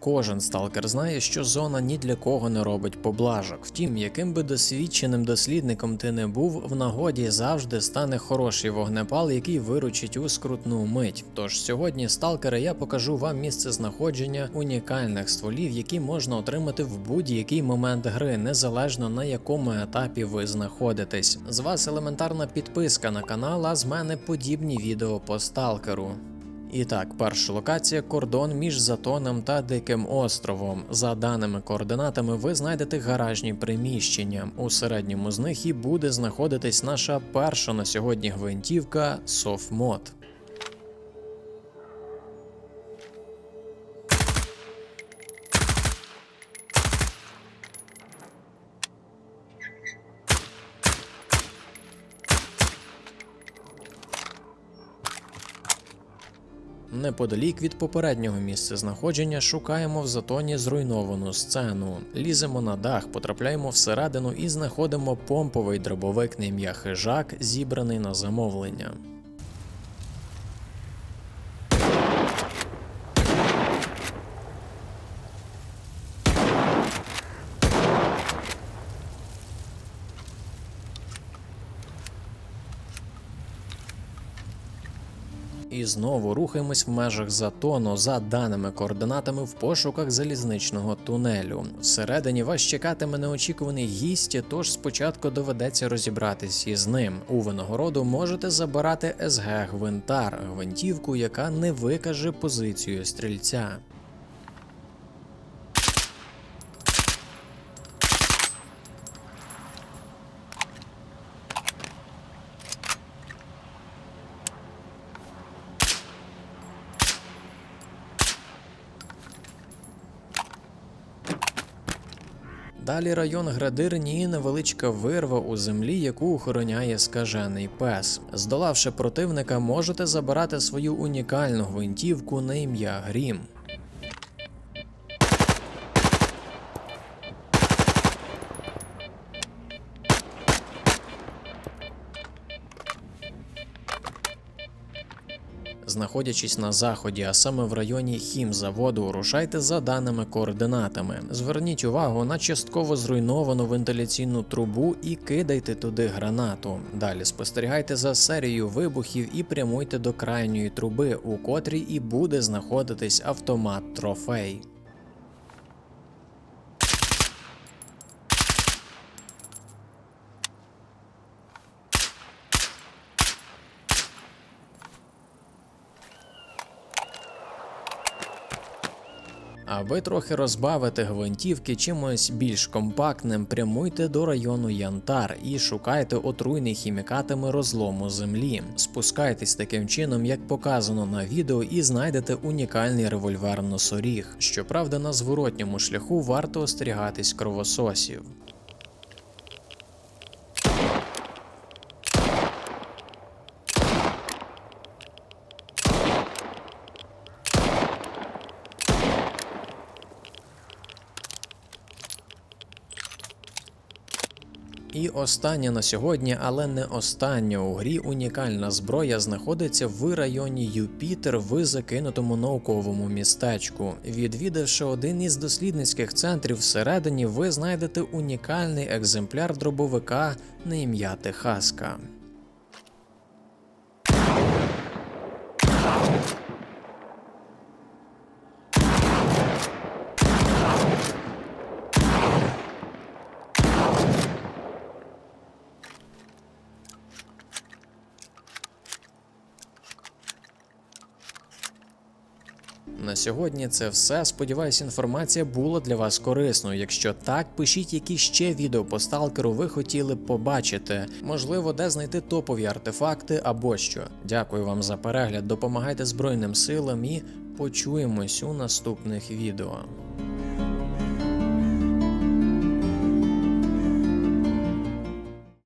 Кожен сталкер знає, що зона ні для кого не робить поблажок. Втім, яким би досвідченим дослідником ти не був, в нагоді завжди стане хороший вогнепал, який виручить у скрутну мить. Тож сьогодні, сталкери, я покажу вам місце знаходження унікальних стволів, які можна отримати в будь-який момент гри, незалежно на якому етапі ви знаходитесь. З вас елементарна підписка на канал, а з мене подібні відео по сталкеру. І так, перша локація кордон між Затоном та Диким островом. За даними координатами, ви знайдете гаражні приміщення. У середньому з них і буде знаходитись наша перша на сьогодні гвинтівка Софмод. Неподалік від попереднього місця знаходження шукаємо в затоні зруйновану сцену. Ліземо на дах, потрапляємо всередину і знаходимо помповий дробовик на ім'я хижак, зібраний на замовлення. Знову рухаємось в межах затону за даними координатами в пошуках залізничного тунелю. Всередині вас чекатиме неочікуваний гість, тож спочатку доведеться розібратись із ним. У винагороду можете забирати СГ Гвинтар, гвинтівку, яка не викаже позицію стрільця. Далі район Градирні невеличка вирва у землі, яку охороняє скажений пес. Здолавши противника, можете забирати свою унікальну гвинтівку на ім'я Грім. Знаходячись на заході, а саме в районі хімзаводу, рушайте за даними координатами. Зверніть увагу на частково зруйновану вентиляційну трубу і кидайте туди гранату. Далі спостерігайте за серією вибухів і прямуйте до крайньої труби, у котрій і буде знаходитись автомат трофей. Аби трохи розбавити гвинтівки чимось більш компактним, прямуйте до району Янтар і шукайте отруйний хімікатами розлому землі. Спускайтесь таким чином, як показано на відео, і знайдете унікальний револьвер носоріг. Щоправда, на зворотньому шляху варто остерігатись кровососів. І остання на сьогодні, але не остання у грі унікальна зброя знаходиться в районі Юпітер в закинутому науковому містечку. Відвідавши один із дослідницьких центрів всередині, ви знайдете унікальний екземпляр дробовика на ім'я Техаска. На сьогодні це все. Сподіваюсь, інформація була для вас корисною. Якщо так, пишіть, які ще відео по сталкеру ви хотіли б побачити. Можливо, де знайти топові артефакти або що. Дякую вам за перегляд. Допомагайте Збройним силам і почуємось у наступних відео.